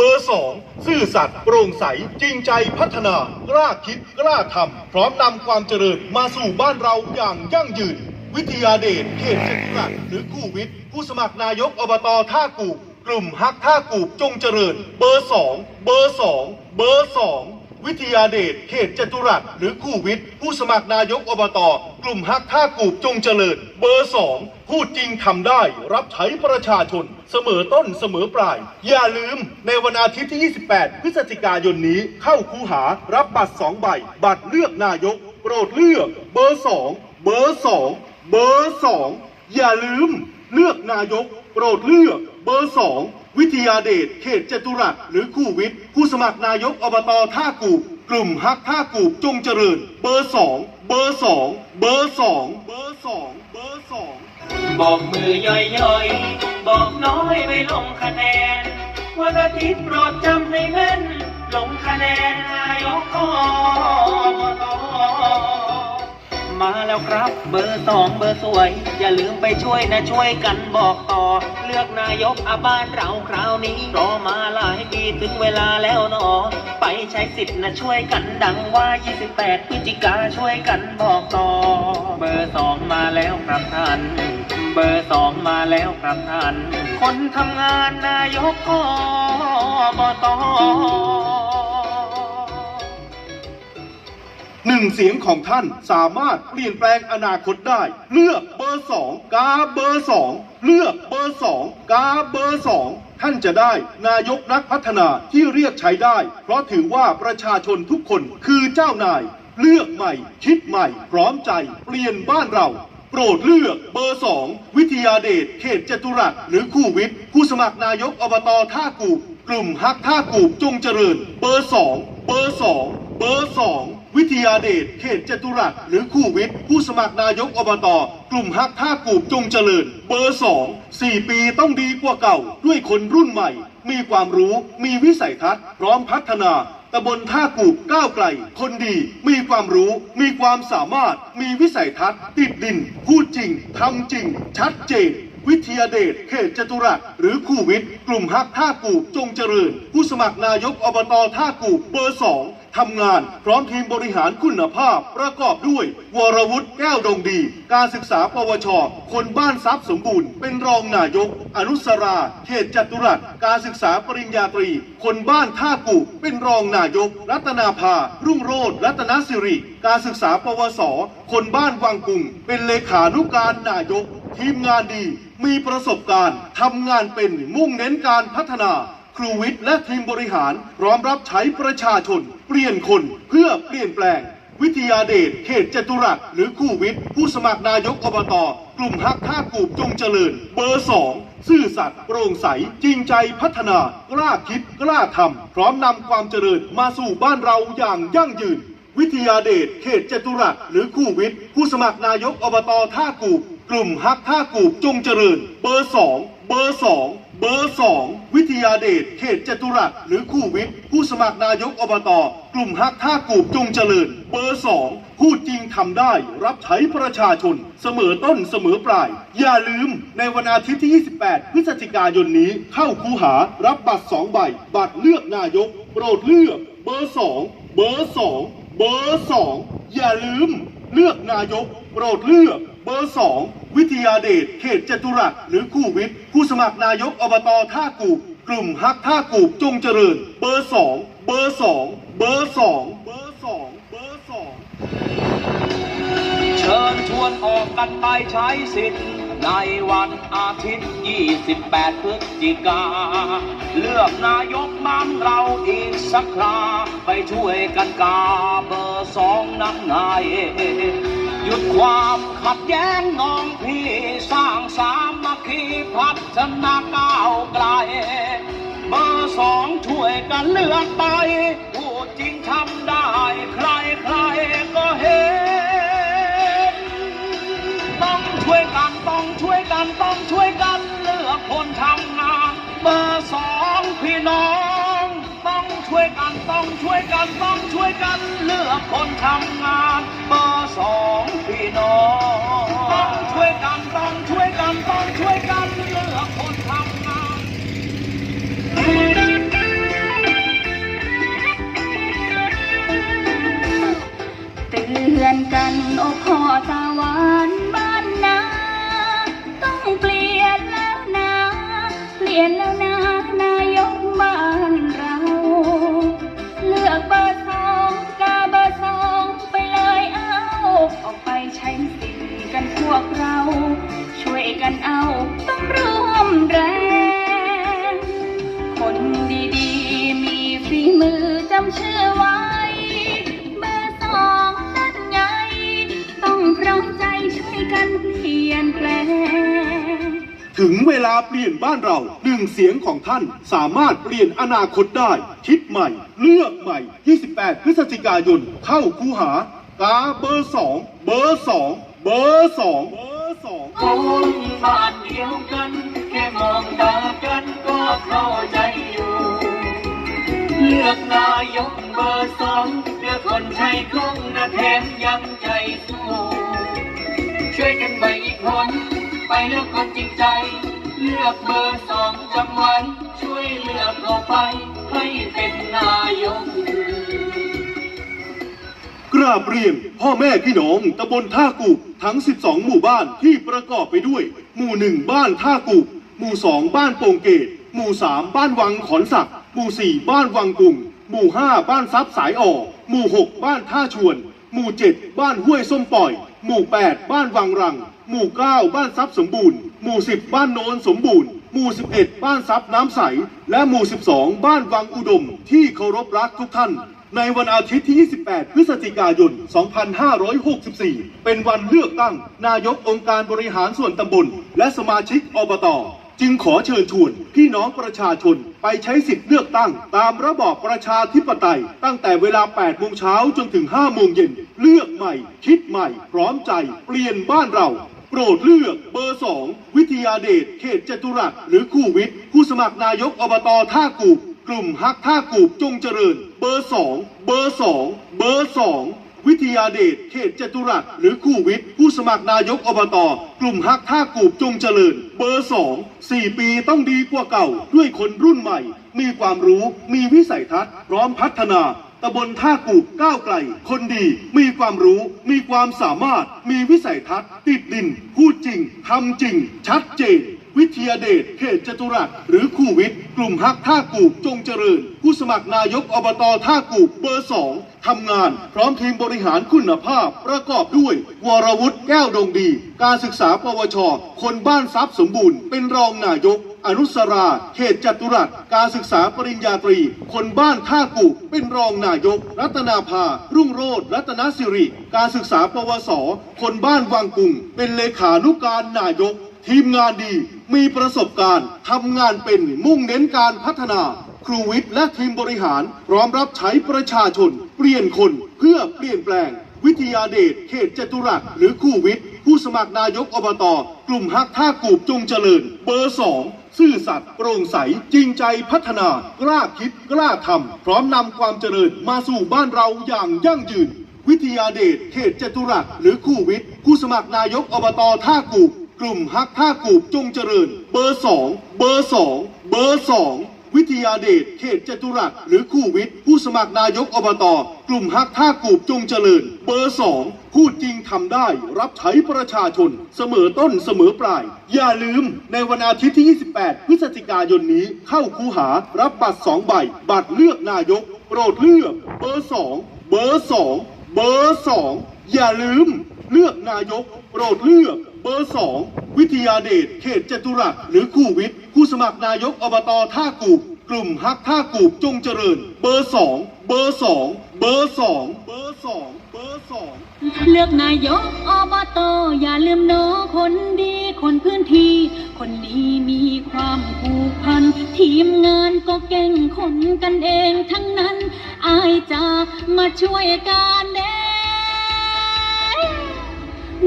เบอร์สองซื่อสัตย์โปร่งใสจริงใจพัฒนากล้าคิดกล้าทำพร้อมนำความเจริญมาสู่บ้านเราอย่างยั่งยืน วิทยาเดชเขตจตุรัสหรือกู้วิทย์ผู้สมัครนายกอบตท่ากูบกลุ่มฮักท่ากูบจงเจริญ เบอร์สองเบอร์สองเบอร์สอง วิทยาเดชเขตจตุรัสหรือคู่วิทย์ผู้สมัครนายกอบตกลุ่มฮักท่ากูบจงเจริญ เบอร์สองพูดจริงทำได้ รับใช้ประชาชน เสมอต้นเสมอปลาย อย่าลืม ในวันอาทิตย์ที่ 28 พฤศจิกายนนี้เข้าคูหารับบัตร 2 ใบ บัตรเลือกนายก โปรดเลือก เบอร์2เบอร์2เบอร์2องอย่าลืม เลือกนายก โปรดเลือก เบอร์2 วิทยาเดชเขตจตุรัสหรือคู่วิทย์ผู้สมัครนายกอบตท่ากูบกลุ่มฮักท่ากูบจงเจริญ เบอร์2เบอร์2เบอร์2เบอร์2เบอร์2บอกมือย่อยๆ บอกน้อยไปลงคะแนนวันอาทิตย์โปรดจำให้แม่นลงคะแนนนายกอบต มาแล้วครับ เบอร์สองเบอร์สวย อย่าลืมไปช่วยนะช่วยกันบอกต่อ เลือกนายกอาบ้านเราคราวนี้รอมาหลายปีถึงเวลาแล้วหนอ ไปใช้สิทธิ์นะช่วยกันดังว่า 28พฤศจิกาช่วยกันบอกต่อ เบอร์สองมาแล้วครับท่าน เบอร์สองมาแล้วครับท่าน คนทำงานนายกอบต หนึ่งเสียงของท่านสามารถเปลี่ยนแปลงอนาคตได้ เลือกเบอร์สองกาเบอร์สองเลือกเบอร์สองกาเบอร์สองท่านจะได้นายกนักพัฒนาที่เรียกใช้ได้ เพราะถือว่าประชาชนทุกคนคือเจ้านาย เลือกใหม่ คิดใหม่ พร้อมใจ เปลี่ยนบ้านเรา โปรดเลือกเบอร์สองวิทยาเดชเขตจตุรัสหรือคู่วิทย์ผู้สมัครนายกอบตท่ากูบกลุ่มฮักท่ากูบจงเจริญ เบอร์สองเบอร์สองเบอร์สอง วิทยาเดชเขตจตุรัสหรือคู่วิทย์ผู้สมัครนายกอบตกลุ่มฮักท่ากูบจงเจริญ เบอร์สองสี่ปีต้องดีกว่าเก่า ด้วยคนรุ่นใหม่ มีความรู้มีวิสัยทัศน์ พร้อมพัฒนาตำบลท่ากูบก้าวไกล คนดี มีความรู้ มีความสามารถ มีวิสัยทัศน์ ติดดิน พูดจริงทำจริง ชัดเจนวิทยาเดชเขตจตุรัสหรือคู่วิทย์กลุ่มฮักท่ากูบจงเจริญ ผู้สมัครนายกอบตท่ากูบเบอร์สอง ทำงานพร้อมทีมบริหารคุณภาพ ประกอบด้วย วรวุฒิแก้วดงดี การศึกษาปวช คนบ้านทรัพย์สมบูรณ์ เป็นรองนายก อนุสราเขตจตุรัส การศึกษาปริญญาตรี คนบ้านท่ากูเป็นรองนายก รัตนาภา รุ่งโรจน์รัตนสิริ การศึกษาปวส คนบ้านวังกุงเป็นเลขานุการนายก ทีมงานดี มีประสบการณ์ทำงานเป็นมุ่งเน้นการพัฒนา ครูวิทย์และทีมบริหารพร้อมรับใช้ประชาชน เปลี่ยนคนเพื่อเปลี่ยนแปลง วิทยาเดชเขตจตุรัสหรือคู่วิทย์ผู้สมัครนายกอบตกลุ่มฮักท่ากูบจงเจริญ เบอร์สองซื่อสัตย์โปร่งใสจริงใจพัฒนากล้าคิดกล้าทำพร้อมนำความเจริญมาสู่บ้านเราอย่างยั่งยืน วิทยาเดชเขตจตุรัสหรือคู่วิทย์ผู้สมัครนายกอบตท่ากูบ กลุ่มฮักท่ากูบจงเจริญ เบอร์สองเบอร์สองเบอร์สองวิทยาเดชเขตจตุรัสหรือคู่วิทย์ผู้สมัครนายกอบตกลุ่มฮักท่ากูบจงเจริญ เบอร์สองพูดจริงทำได้รับใช้ประชาชน เสมอต้นเสมอปลาย อย่าลืมในวันอาทิตย์ที่ 28 พฤศจิกายนนี้เข้าคูหารับบัตร 2 ใบ บัตรเลือกนายก โปรดเลือก เบอร์สองเบอร์สองเบอร์สองอย่าลืม เลือกนายก โปรดเลือก เบอร์สอง วิทยาเดชเขตจตุรัสหรือคู่วิทย์ผู้สมัครนายกอบตท่ากูบกลุ่มฮักท่ากูบจงเจริญ เบอร์สองเบอร์สองเบอร์สองเบอร์สองเบอร์สองเชิญชวนออกกันไปใช้สิทธิ์ในวันอาทิตย์ 28 พฤศจิกา เลือกนายกบ้านเราอีกสักครา ไปช่วยกันกาเบอร์สองนักนาย หยุดความขัดแย้งน้องพี่สร้างสามัคคีพัฒนาก้าวไกล เบอร์สองช่วยกันเลือกไปพูดจริงทำได้ใครใคร กันต้องช่วยกันเลือกคนทำงานเบอร์สองพี่น้องต้อง กเรา ช่วยกันเอาต้องร่วมแรง คนดีๆ มีฝีมือจำชื่อไว้ เบอร์สองนั่นไง ต้องพร้อมใจช่วยกันเปลี่ยนแปลง ถึงเวลาเปลี่ยนบ้านเราหนึ่งเสียงของท่านสามารถเปลี่ยนอนาคตได้ คิดใหม่ เลือกใหม่ 28 พฤศจิกายน เข้าคูหากาเบอร์สองเบอร์สอง เบอร์สองเบอร์สองคนบ้านเดียวกัน แค่มองตากันก็เข้าใจอยู่ เลือกนายกเบอร์สองเลือกคนใช้คงนะแถมยังใจสู้ ช่วยกันไปอีกคน ไปเลือกคนจริงใจ เลือกเบอร์สองจำไว้ ช่วยเลือกเราไป ให้เป็นนายกกราบเรียนพ่อแม่พี่น้องตำบลท่ากูบ ทั้ง 12 หมู่บ้านที่ประกอบไปด้วย หมู่ 1 บ้านท่ากูบหมู่ 2 บ้านโป่งเกต หมู่ 3 บ้านวังขอนสักหมู่ 4 บ้านวังกุงหมู่ 5 บ้านซับสายอ่อหมู่ 6 บ้านท่าชวน หมู่ 7 บ้านห้วยส้มปล่อย หมู่ 8 บ้านวังรัง หมู่ 9 บ้านซับสมบูรณ์ หมู่ 10 บ้านโนนสมบูรณ์ หมู่ 11 บ้านซับน้ำใส และหมู่ 12 บ้านวังอุดม ที่เคารพรักทุกท่าน ในวันอาทิตย์ที่ 28 พฤศจิกายน 2564 เป็นวันเลือกตั้ง นายกองค์การบริหารส่วนตำบล และสมาชิกอบต จึงขอเชิญชวน พี่น้องประชาชนไปใช้สิทธิ์เลือกตั้ง ตามระบอบประชาธิปไตย ตั้งแต่เวลา 8 โมงเช้าจนถึง 5 โมงเย็น เลือกใหม่ คิดใหม่ พร้อมใจ เปลี่ยนบ้านเราโปรดเลือกเบอร์ 2 วิทยาเดชเขตจตุรัสหรือคู่วิทย์ผู้สมัครนายกอบตท่ากูบ กลุ่มฮักท่ากูบจงเจริญ เบอร์2เบอร์2เบอร์2วิทยาเดชเขตจตุรัสหรือคู่วิทย์ผู้สมัครนายกอบตกลุ่มฮักท่ากูบจงเจริญ เบอร์2 4ปีต้องดีกว่าเก่า ด้วยคนรุ่นใหม่ มีความรู้มีวิสัยทัศน์ พร้อมพัฒนาตำบลท่ากูบก้าวไกล คนดี มีความรู้ มีความสามารถ มีวิสัยทัศน์ ติดดิน พูดจริงทำจริง ชัดเจน วิทยาเดชเขตจตุรัส หรือคู่วิทย์ กลุ่มฮักท่ากูบจงเจริญ ผู้สมัครนายกอบตท่ากูบเบอร์สองทำงาน พร้อมทีมบริหารคุณภาพ ประกอบด้วย วรวุฒิแก้วดงดี การศึกษาปวช คนบ้านทรัพย์สมบูรณ์ เป็นรองนายก อนุสราเขตจตุรัส การศึกษาปริญญาตรี คนบ้านท่ากูบเป็นรองนายก รัตนาภา รุ่งโรจน์รัตนสิริ การศึกษาปวส คนบ้านวังกุงเป็นเลขานุการนายก ทีมงานดีมีประสบการณ์ทำงานเป็นมุ่งเน้นการพัฒนา ครูวิทย์และทีมบริหารพร้อมรับใช้ประชาชน เปลี่ยนคนเพื่อเปลี่ยนแปลง วิทยาเดชเขตจตุรัสหรือคู่วิทย์ ผู้สมัครนายกอบต กลุ่มฮักท่ากูบจงเจริญ เบอร์สองซื่อสัตย์โปร่งใสจริงใจพัฒนากล้าคิดกล้าทำพร้อมนำความเจริญมาสู่บ้านเราอย่างยั่งยืนวิทยาเดชเขตจตุรัสหรือคู่วิทย์ ผู้สมัครนายกอบตท่ากูบ กลุ่มฮักท่ากูบจงเจริญ เบอร์สองเบอร์สองเบอร์สองวิทยาเดชเขตจตุรัสหรือคู่วิทย์ผู้สมัครนายกอบตกลุ่มฮักท่ากูบจงเจริญ เบอร์สองพูดจริงทำได้ รับใช้ประชาชน เสมอต้นเสมอปลาย อย่าลืมในวันอาทิตย์ที่ 28 พฤศจิกายนนี้เข้าคูหารับบัตรสองใบ บัตรเลือกนายก โปรดเลือก เบอร์สองเบอร์สองเบอร์สองอย่าลืม เลือกนายก โปรดเลือก บอร์สองวิทยาเดชเขตจตุรัสหรือคู่วิทย์ผู้สมัครนายกอบตท่ากูบกลุ่มฮักท่ากูบจงเจริญ เบอร์สองเบอร์สองเบอร์สองเบอร์สองเบอร์สองเลือกนายกอบตอย่าลืมโนคนดีคนพื้นที่ คนนี้มีความผูกพัน ทีมงานก็เก่งคนกันเองทั้งนั้น อายจะมาช่วยกันเด้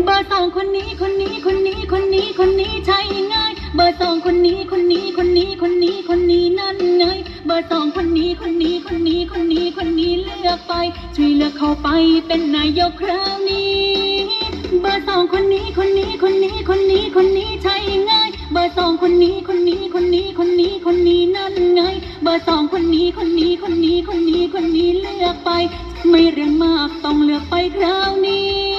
เบอร์สองคนนี้คนนี้คนนี้คนนี้คนนี้ใช่ง่าย เบอร์สองคนนี้คนนี้คนนี้คนนี้คนนี้นั่นไง เบอร์สองคนนี้คนนี้คนนี้คนนี้คนนี้เลือกไป ช่วยเลือกเข้าไปเป็นนายกคราวนี้ เบอร์สองคนนี้คนนี้คนนี้คนนี้คนนี้ใช่ง่าย เบอร์สองคนนี้คนนี้คนนี้คนนี้คนนี้นั่นไง เบอร์สองคนนี้คนนี้คนนี้คนนี้คนนี้เลือกไป ไม่เรื่องมากต้องเลือกไปคราวนี้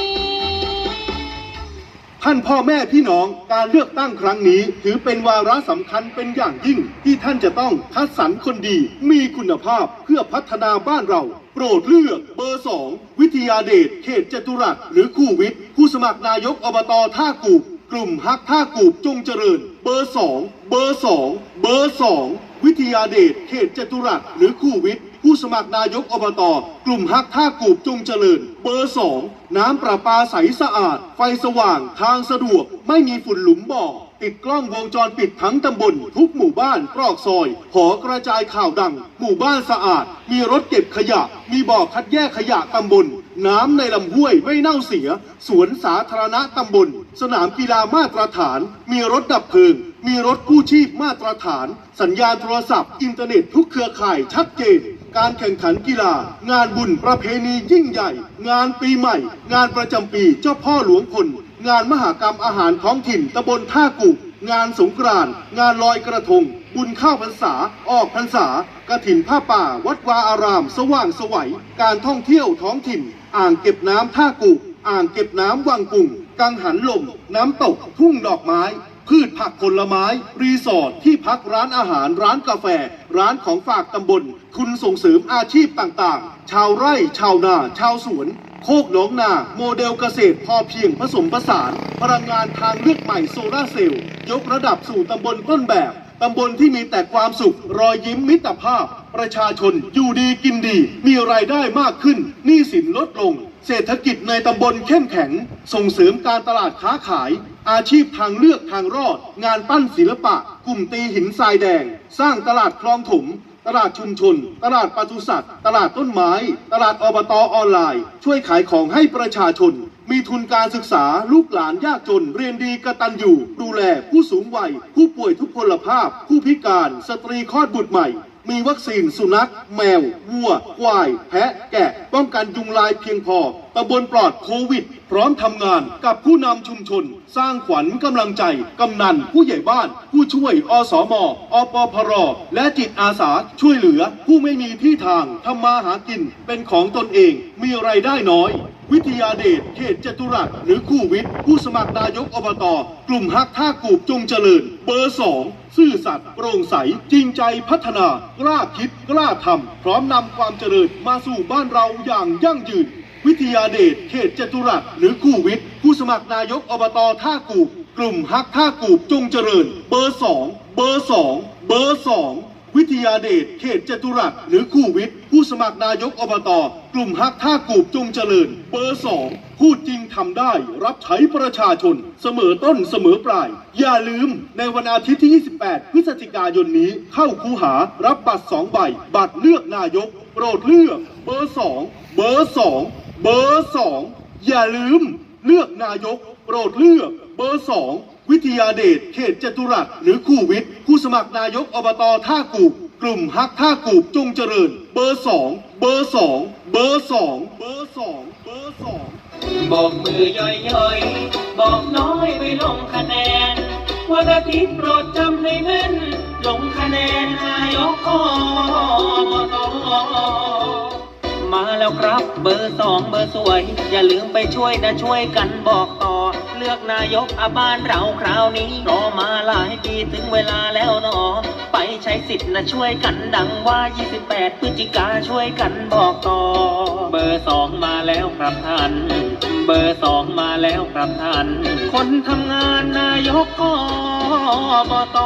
ท่านพ่อแม่พี่น้องการเลือกตั้งครั้งนี้ ถือเป็นวาระสำคัญเป็นอย่างยิ่ง ที่ท่านจะต้องคัดสรรคนดี มีคุณภาพเพื่อพัฒนาบ้านเรา โปรดเลือกเบอร์สองวิทยาเดชเขตจตุรัสหรือคู่วิทย์ผู้สมัครนายกอบตท่ากูบกลุ่มฮักท่ากูบจงเจริญ เบอร์สองเบอร์สองเบอร์สองวิทยาเดชเขตจตุรัสหรือคู่วิทย์ ผู้สมัครนายกอบต กลุ่มฮักท่ากูบจงเจริญ เบอร์สองน้ำประปาใสสะอาด ไฟสว่าง ทางสะดวก ไม่มีฝุ่นหลุมบ่อ ติดกล้องวงจรปิดทั้งตำบล ทุกหมู่บ้านตรอกซอยหอกระจายข่าวดัง หมู่บ้านสะอาด มีรถเก็บขยะ มีบ่อคัดแยกขยะตำบล น้ำในลำห้วยไม่เน่าเสีย สวนสาธารณะตำบล สนามกีฬามาตรฐาน มีรถดับเพลิงมีรถกู้ชีพมาตรฐาน สัญญาณโทรศัพท์ อินเทอร์เน็ตทุกเครือข่ายชัดเจน การแข่งขันกีฬา งานบุญประเพณียิ่งใหญ่ งานปีใหม่ งานประจำปีเจ้าพ่อหลวงพลงานมหากรรมอาหารท้องถิ่นตำบลท่ากุกงานสงกรานต์งานลอยกระทง บุญข้าวพรรษา ออกพรรษากระถินผ้าป่า วัดวาอาราม สว่างสวัย การท่องเที่ยวท้องถิ่น อ่างเก็บน้ำท่ากุกอ่างเก็บน้ำวังกุ่งกังหันลม น้ำตกทุ่งดอกไม้ พืชผักผลไม้ รีสอร์ทที่พักร้านอาหารร้านกาแฟ ร้านของฝากตำบลทุนส่งเสริมอาชีพต่างๆ ชาวไร่ ชาวนา ชาวสวน โคกหนองนา โมเดลเกษตรพอเพียงผสมผสาน พลังงานทางเลือกใหม่โซลาเซลล์ยกระดับสู่ตำบลต้นแบบตำบลที่มีแต่ความสุข รอยยิ้มมิตรภาพ ประชาชนอยู่ดีกินดี มีรายได้มากขึ้นหนี้สินลดลง เศรษฐกิจในตำบลเข้มแข็ง ส่งเสริมการตลาดค้าขาย อาชีพทางเลือกทางรอด งานปั้นศิลปะ กลุ่มตีหินทรายแดง สร้างตลาดคลองถม ตลาดชุมชน ตลาดปศุสัตว์ ตลาดต้นไม้ ตลาดอบตออนไลน์ ช่วยขายของให้ประชาชน มีทุนการศึกษาลูกหลานยากจน เรียนดีกระตัญญูดูแลผู้สูงวัย ผู้ป่วยทุพพลภาพ ผู้พิการ สตรีคลอดบุตรใหม่ มีวัคซีนสุนัข แมว วัว ควาย แพะ แกะ ป้องกันยุงลายเพียงพอตำบลปลอดโควิด พร้อมทำงานกับผู้นำชุมชน สร้างขวัญกำลังใจ กำนัน ผู้ใหญ่บ้าน ผู้ช่วย อสม อปพร และจิตอาสาช่วยเหลือ ผู้ไม่มีที่ทางทำมาหากิน เป็นของตนเอง มีไรายได้น้อยวิทยาเดช เขตจตุรัสหรือคู่วิทย์ ผู้สมัครนายกอบต กลุ่มฮักท่ากูบจงเจริญ เบอร์สอง ซื่อสัตย์โปร่งใส จริงใจพัฒนากล้าคิดกล้าทำพร้อมนำความเจริญมาสู่บ้านเราอย่างยั่งยืน วิทยาเดชเขตจตุรัสหรือคู่วิทย์ผู้สมัครนายกอบตท่ากูบกลุ่มฮักท่ากูบจงเจริญ เบอร์สองเบอร์สองเบอร์สอง วิทยาเดชเขตจตุรัสหรือคู่วิทย์ ผู้สมัครนายกอบต กลุ่มฮักท่ากูบจงเจริญ เบอร์สองพูดจริงทำได้ รับใช้ประชาชน เสมอต้นเสมอปลาย อย่าลืม ในวันอาทิตย์ที่ 28 พฤศจิกายนนี้เข้าคูหารับบัตรสองใบ บัตรเลือกนายก โปรดเลือก เบอร์สองเบอร์สองเบอร์สองอย่าลืม เลือกนายก โปรดเลือก เบอร์สองวิทยาเดชเขตจตุรัสหรือคู่วิทย์ผู้สมัครนายกอบตท่ากูบกลุ่มฮักท่ากูบจงเจริญ เบอร์สองเบอร์สองเบอร์สองเบอร์สองเบอร์สองบอกมือย่อยๆบอกน้อยไปลงคะแนนวันอาทิตย์โปรดจำให้แม่นลงคะแนนนายกอบต มาแล้วครับ เบอร์สองเบอร์สวย อย่าลืมไปช่วยนะช่วยกันบอกต่อ เลือกนายกอาบ้านเราคราวนี้รอมาหลายปีถึงเวลาแล้วหนอ ไปใช้สิทธิ์นะช่วยกันดังว่า 28 พฤศจิกาช่วยกันบอกต่อ เบอร์สองมาแล้วครับท่าน เบอร์สองมาแล้วครับท่าน คนทำงานนายกอบต